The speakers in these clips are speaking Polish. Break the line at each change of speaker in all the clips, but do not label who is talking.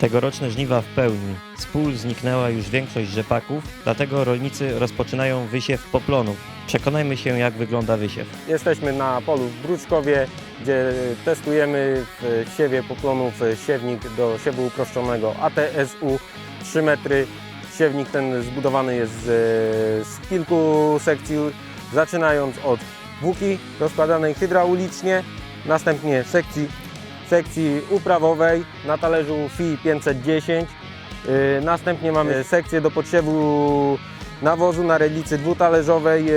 Tegoroczne żniwa w pełni. Z pól zniknęła już większość rzepaków, dlatego rolnicy rozpoczynają wysiew poplonów. Przekonajmy się, jak wygląda wysiew.
Jesteśmy na polu w Bruczkowie, gdzie testujemy w siewie poplonów siewnik do siewu uproszczonego ATSU 3 metry. Siewnik ten zbudowany jest z, z kilku sekcji, zaczynając od włóki rozkładanej hydraulicznie, następnie sekcji, sekcji uprawowej na talerzu FI 510, Yy, Następnie mamy sekcję do podsiewu nawozu na relicy dwutalerzowej, yy,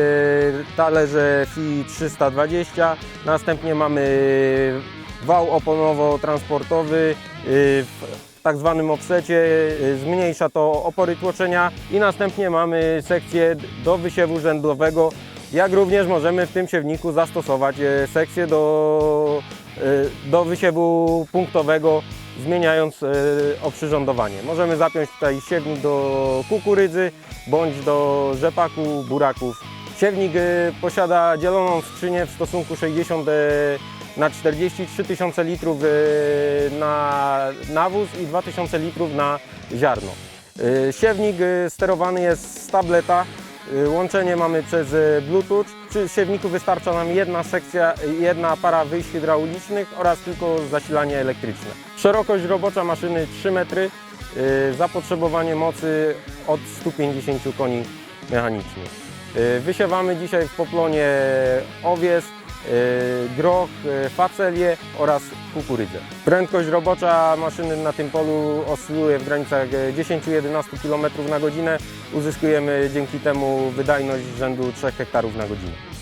talerze FI 320. Następnie mamy wał oponowo-transportowy yy, w tak zwanym offsecie. yy, Zmniejsza to opory tłoczenia i następnie mamy sekcję do wysiewu rzędowego. Jak również możemy w tym siewniku zastosować sekcję do, do wysiewu punktowego zmieniając e, oprzyrządowanie. Możemy zapiąć tutaj siewnik do kukurydzy bądź do rzepaku, buraków. Siewnik e, posiada dzieloną skrzynię w stosunku 60 e, na 43 tysiące litrów na nawóz i 2000 litrów na ziarno. Siewnik sterowany jest z tableta. E, Łączenie mamy przez e, Bluetooth. Przy siewniku wystarcza nam jedna sekcja, jedna para wyjść hydraulicznych oraz tylko zasilanie elektryczne. Szerokość robocza maszyny 3 metry, zapotrzebowanie mocy od 150 koni mechanicznych. Wysiewamy dzisiaj w poplonie owies, groch, e, facelię oraz kukurydzę. Prędkość robocza maszyny na tym polu oscyluje w granicach e, 10-11 km na godzinę. Uzyskujemy dzięki temu wydajność rzędu 3 hektarów na godzinę.